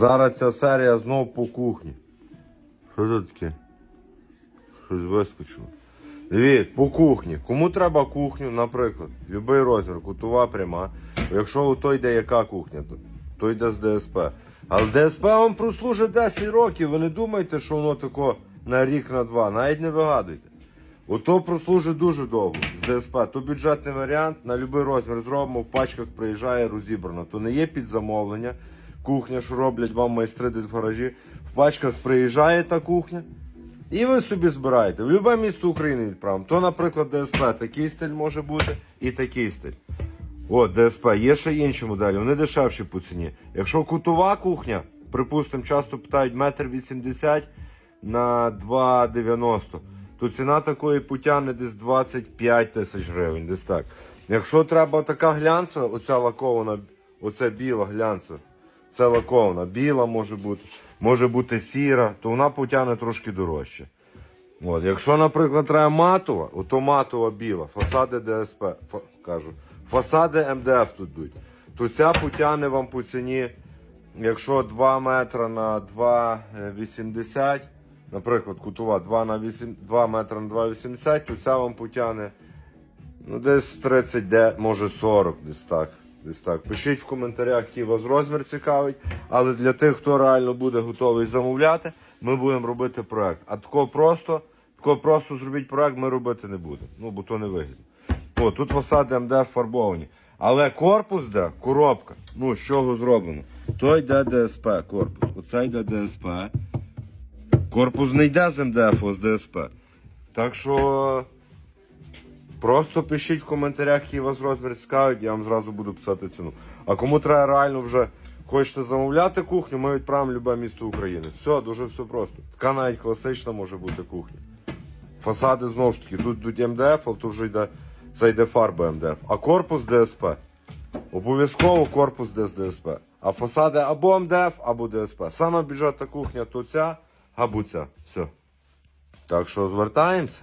Зараз ця серія знов по кухні. Що тут таке? Щось вискочило. Дивіться, по кухні. Кому треба кухню, наприклад, будь-який розмір, кутова пряма. Якщо у той йде яка кухня, то йде з ДСП. Але ДСП вам прослужить 10 років. Ви не думайте, що воно тако на рік, на два. Навіть не вигадуйте. Ото прослужить дуже довго з ДСП. То бюджетний варіант, на будь-який розмір зробимо, в пачках приїжджає розібрано. То не є під замовлення. Кухня, що роблять вам майстри десь в гаражі. В пачках приїжджає та кухня. І ви собі збираєте. В будь-яке місто України відправимо. То, наприклад, ДСП такий стиль може бути і такий стиль. От, ДСП, є ще інші моделі, вони дешевші по ціні. Якщо кутова кухня, припустимо, часто питають метр вісімдесят на 2,90, то ціна такої путяни десь 25 тисяч гривень, десь так. Якщо треба така глянцева, оця лакована, оце біла глянцева, це лакована, біла може бути, може бути сіра, то вона потягне трошки дорожче. От, якщо, наприклад, треба матова, ото матова біла, фасади ДСП, фа, кажу, фасади МДФ тут йдуть, то ця потягне вам по ціні, якщо 2 метри на 2,80, наприклад, кутова 2, на 8, 2 метри на 2,80, то ця вам потягне ну, десь 30, де, може 40, десь так. Десь так. Пишіть в коментарях, який вас розмір цікавить. Але для тих, хто реально буде готовий замовляти, ми будемо робити проект. А такого просто, такого просто зробіть проект, ми робити не будемо. Ну, бо то не вигідно. О, тут фасади МДФ фарбовані. Але корпус де, коробка. Ну, з чого зроблено? То йде ДСП корпус. Оце йде ДСП. Корпус не йде з МДФ, а з ДСП. Так що. Просто пишіть в коментарях, який вас розмір цікавить, я вам зразу буду писати ціну. А кому треба реально вже хочете замовляти кухню, ми відправимо любе місто України. Все, дуже все просто. Така навіть класична може бути кухня. Фасади знову ж таки, тут йдуть МДФ, але тут вже йде, це йде фарба МДФ. А корпус ДСП. Обов'язково корпус десь ДСП. А фасади або МДФ, або ДСП. Саме бюджетна кухня то ця, або ця. Все. Так що звертаємося.